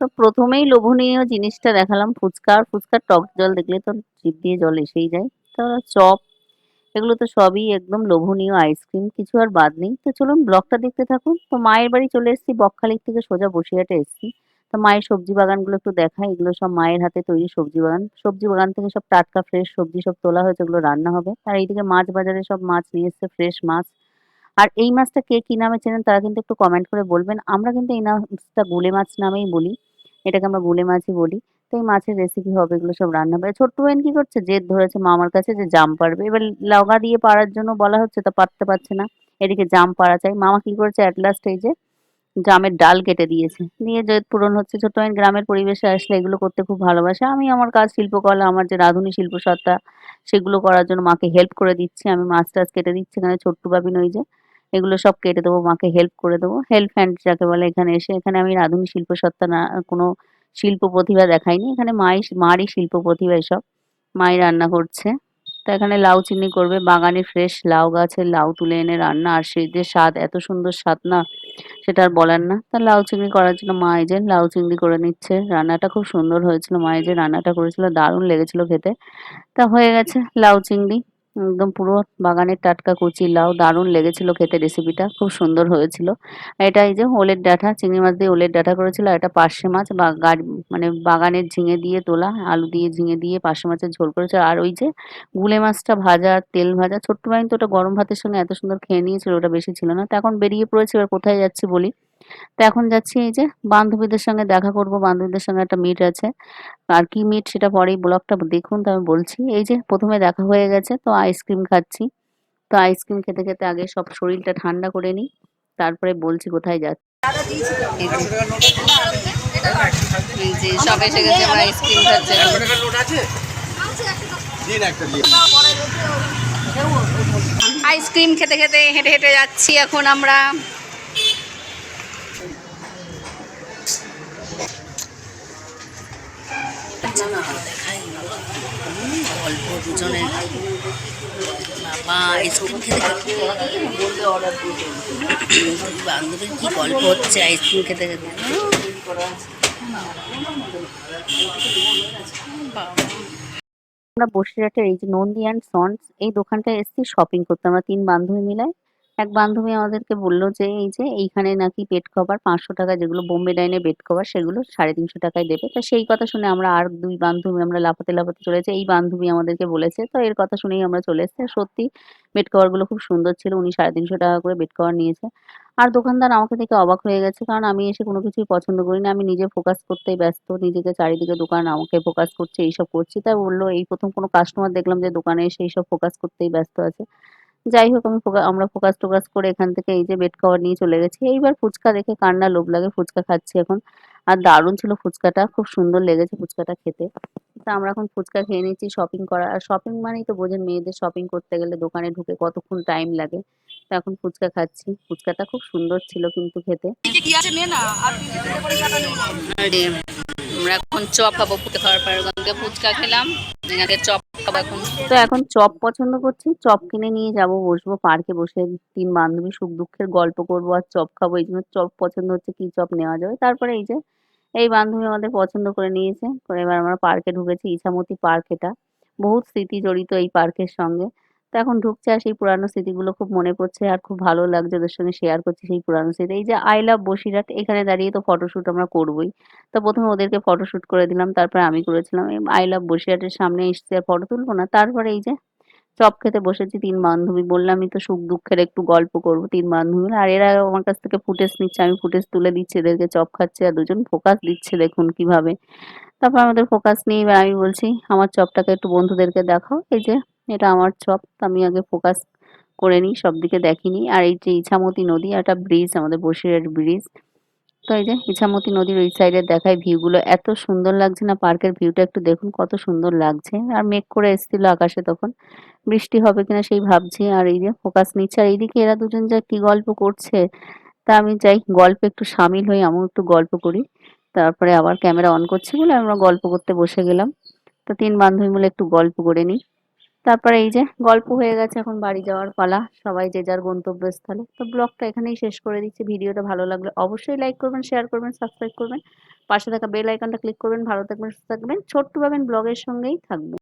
তো প্রথমেই লোভনীয় জিনিসটা দেখালাম, ফুচকা। আর ফুচকার টক জল দেখলে তো জিভ দিয়ে জল এসেই যায়। তারপর চপ, এগুলো তো সবই একদম লোভনীয় আইসক্রিম কিছু আর বাদ নেই। তো চলুন ব্লগটা দেখতে থাকুন। তো মায়ের বাড়ি চলে এসেছি, বকখালির থেকে সোজা বসিরহাটে এসেছি। তো মায়ের সবজি বাগানগুলো একটু দেখাই, এগুলো সব মায়ের হাতে তৈরি সবজি বাগান। সবজি বাগান থেকে সব টাটকা ফ্রেশ সবজি সব তোলা হয়েছে, ওগুলো রান্না হবে। আর এইদিকে মাছ বাজারে সব মাছ নিয়ে এসছে ফ্রেশ মাছ। আর এই মাছটা কে কি নামে চেনেন তারা কিন্তু একটু কমেন্ট করে বলবেন। আমরা কিন্তু এই মাছটা গুলে মাছ নামেই বলি, এটাকে আমরা গুলে মাছই বলি। তো এই মাছের রেসিপি হবে, এগুলো সব রান্না হবে। ছোট্ট বোন কি করছে? জেদ ধরেছে মামার কাছে যে জাম পারবে। এবার লগা দিয়ে পাড়ার জন্য বলা হচ্ছে, তা পারতে পারছে না। এদিকে জাম পাড়া চাই। মামা কি করেছে? অ্যাট লাস্ট এই যে জামের ডাল কেটে দিয়েছে। নিয়ে জেদ পূরণ হচ্ছে। ছোট্ট বোন গ্রামের পরিবেশে আসলে এগুলো করতে খুব ভালোবাসে। আমি আমার কাজ শিল্পকলা, আমার যে রাঁধুনি শিল্পসত্তা, সেগুলো করার জন্য মাকে হেল্প করে দিচ্ছি। আমি মাছ টাছ কেটে দিচ্ছি। এখানে ছোট্ট বাবিন ওই যে এগুলো সব কেটে দেবো, মাকে হেল্প করে দেবো। হেল্প হ্যান্ড যাকে বলে এখানে এসে, এখানে আমি রাঁধুনি শিল্পসত্তা না, কোনো শিল্প প্রতিভা দেখাইনি। এখানে মাই, মারই শিল্প প্রতিভা এসব। মাই রান্না করছে। তো এখানে লাউ চিনি করবে, বাগানে ফ্রেশ লাউ গাছের লাউ তুলে এনে রান্না। আর সেই যে স্বাদ, এত সুন্দর স্বাদ না, সেটা আর বলার না। তা লাউ চিংড়ি করার জন্য মা এই যে লাউ চিংড়ি করে নিচ্ছে। রান্নাটা খুব সুন্দর হয়েছিল। মা এই যে রান্নাটা করেছিল, দারুণ লেগেছিল খেতে। তা হয়ে গেছে লাউ চিংড়ি। একদম পুরো বাগানের টাটকা কুচি, লাউ, দারুণ লেগেছিল খেতে রেসিপিটা খুব সুন্দর হয়েছিল। এটা এই যে ওলের ডাঁটা চিংড়ি মাছ দিয়ে ওলের ডাঁটা করেছিল এটা পার্শে মাছ বা গাড়ি মানে বাগানের ঝিঙে দিয়ে তোলা, আলু দিয়ে ঝিঙে দিয়ে পার্শে মাছের ঝোল করেছিল। আর ওই যে গুলে মাছটা ভাজা, তেল ভাজা, ছোট্ট বাইন তো ওটা গরম ভাতের সঙ্গে এত সুন্দর খেয়ে নিয়েছিল, ওটা বেশি ছিল না। তো এখন বেরিয়ে পড়েছে, এবার কোথায় যাচ্ছি বলি? তো এখন যাচ্ছি এই যে বান্ধবীদের সঙ্গে দেখা করব, বান্ধবীদের সঙ্গে একটা মিট আছে। আর কি মিট সেটা পরেই ব্লগটা দেখুন, তো আমি বলছি, এই যে প্রথমে দেখা হয়ে গেছে, তো আইসক্রিম খাচ্ছি। তো আইসক্রিম খেতে খেতে আগে সব শরীরটা ঠান্ডা করে নিই, তারপরে বলছি কোথায় যাচ্ছি। আইসক্রিম খেতে খেতে হেঁটে হেঁটে যাচ্ছি এখন আমরা। বাবা আইসক্রিম খেতে বান্ধবীর কি গল্প হচ্ছে আইসক্রিম খেতে খেতে? আমরা বসিরহাটের এই যে নন্দী অ্যান্ড সন্স এই দোকানটায় এসেছি শপিং করতে। আমরা তিন বান্ধবী মিলে এক বান্ধবী আমাদেরকে বলল যে, এই যে এইখানে নাকি বেড কভার পাঁচশো টাকা যেগুলো বোম্বে ডাইনে বেড কভার সেগুলো সাড়ে তিনশো টাকায় দেবে। তো সেই কথা শুনে আমরা আর দুই বান্ধবী আমরা লাফাতে লাফাতে চলেছে এই বান্ধবী আমাদেরকে বলেছে, তো এর কথা শুনেই আমরা চলে এসেছি। সত্যি বেড কভারগুলো খুব সুন্দর ছিল, উনি সাড়ে তিনশো টাকা করে বেড কভার নিয়েছে। আর দোকানদার আমাকে দেখে অবাক হয়ে গেছে, কারণ আমি এসে কোনো কিছুই পছন্দ করি না আমি নিজে ফোকাস করতেই ব্যস্ত, নিজেকে চারিদিকে দোকান, আমাকে ফোকাস করছে, এইসব করছি। তাই বলল, এই প্রথম কোনো কাস্টমার দেখলাম যে দোকানে এসে এইসব ফোকাস করতেই ব্যস্ত আছে। যাই হোক, আমি আমরা ফোকাস টোকাস করে এখান থেকে এই যে বেড কভার নিয়ে চলে গেছি। এইবার ফুচকা দেখে কান্না লোভ লাগে ফুচকা খাচ্ছি এখন। আর দারুণ ছিল ফুচকাটা, খুব সুন্দর লেগেছে ফুচকাটা খেতে। তা আমরা এখন ফুচকা খেয়ে নিচ্ছি শপিং করা, আর শপিং মানেই তো বোঝেন মেয়েদের শপিং করতে গেলে দোকানে ঢুকে কতক্ষণ টাইম লাগে। তো এখন ফুচকা খাচ্ছি। ফুচকাটা খুব সুন্দর ছিল কিন্তু খেতে। আমরা এখন চপ খাব ফুটে খাওয়ার পর। ফুচকা খেলাম। তো এখন চপ পছন্দ করছি, চপ কিনে নিয়ে যাব, বসবো, পার্কে বসে তিন বান্ধবী সুখ দুঃখের গল্প করব আর চপ খাব, এই জন্য চপ পছন্দ হচ্ছে কি চপ নেওয়া যাবে। তারপরে এই যে, এই বান্ধবী আমাদের পছন্দ করে নিয়েছে। এবার আমরা পার্কে ঢুকেছি, ইছামতি পার্ক এটা। বহুত স্মৃতি জড়িত এই পার্কের সঙ্গে। তো এখন ঢুকছে আর সেই পুরানো স্মৃতিগুলো খুব মনে পড়ছে আর খুব ভালো লাগছে ওদের সঙ্গে শেয়ার করছি সেই পুরানো স্মৃতি। এই যে আই লাভ বসিরহাট এখানে দাঁড়িয়ে তো ফটোশ্যুট আমরা করবোই। তো প্রথমে ওদেরকে ফটোশ্যুট করে দিলাম, তারপরে আমি করেছিলাম। আই লাভ বসিরহাটের সামনে এসছে আর ফটো তুলবো না। তারপরে এই যে চপ খেতে বসেছি তিন বান্ধবী। বললামই তো সুখ দুঃখের একটু গল্প করব তিন বান্ধবী আর এরা আমার কাছ থেকে ফুটেজ নিচ্ছে, আমি ফুটেজ তুলে দিচ্ছি এদেরকে চপ খাচ্ছে আর দুজন ফোকাস দিচ্ছে দেখুন কীভাবে। তারপর আমাদের ফোকাস নিয়ে আমি বলছি, আমার চপটাকে একটু বন্ধুদেরকে দেখাও। এই যে এটা আমার চপ, আমি আগে ফোকাস করে নিই, সব দিকে দেখিনি। আর এই যে ইছামতি নদী একটা ব্রিজ আমাদের বসিরহাট ব্রিজ তো এই যে ইছামতি নদীর ওই সাইডে দেখায় ভিউগুলো এত সুন্দর লাগছে না পার্কের ভিউটা একটু দেখুন, কত সুন্দর লাগছে। আর মেঘ করে এসেছিল আকাশে তখন। বৃষ্টি হবে কিনা সেই ভাবছি। আর এই যে ফোকাস নিচ্ছে। আর এইদিকে এরা দুজন যা কি গল্প করছে, তা আমি চাই গল্পে একটু সামিল হই, আমিও একটু গল্প করি। তারপরে আবার ক্যামেরা অন করছি বলে আমরা গল্প করতে বসে গেলাম। তো তিন বান্ধবী মিলে একটু গল্প করে নিই। তারপরে এই যে গল্প হয়ে গেছে, এখন বাড়ি যাওয়ার পালা, সবাই যে যার গন্তব্যস্থলে। তো ব্লগটা এখানেই শেষ করে দিচ্ছি। ভিডিওটা ভালো লাগলে অবশ্যই লাইক করবেন শেয়ার করবেন সাবস্ক্রাইব করবেন। পাশে থাকা বেল আইকনটা ক্লিক করবেন, ভালো থাকবেন, সুস্থ থাকবেন। ছোট্ট পাবেন ব্লগের সঙ্গেই থাকবেন।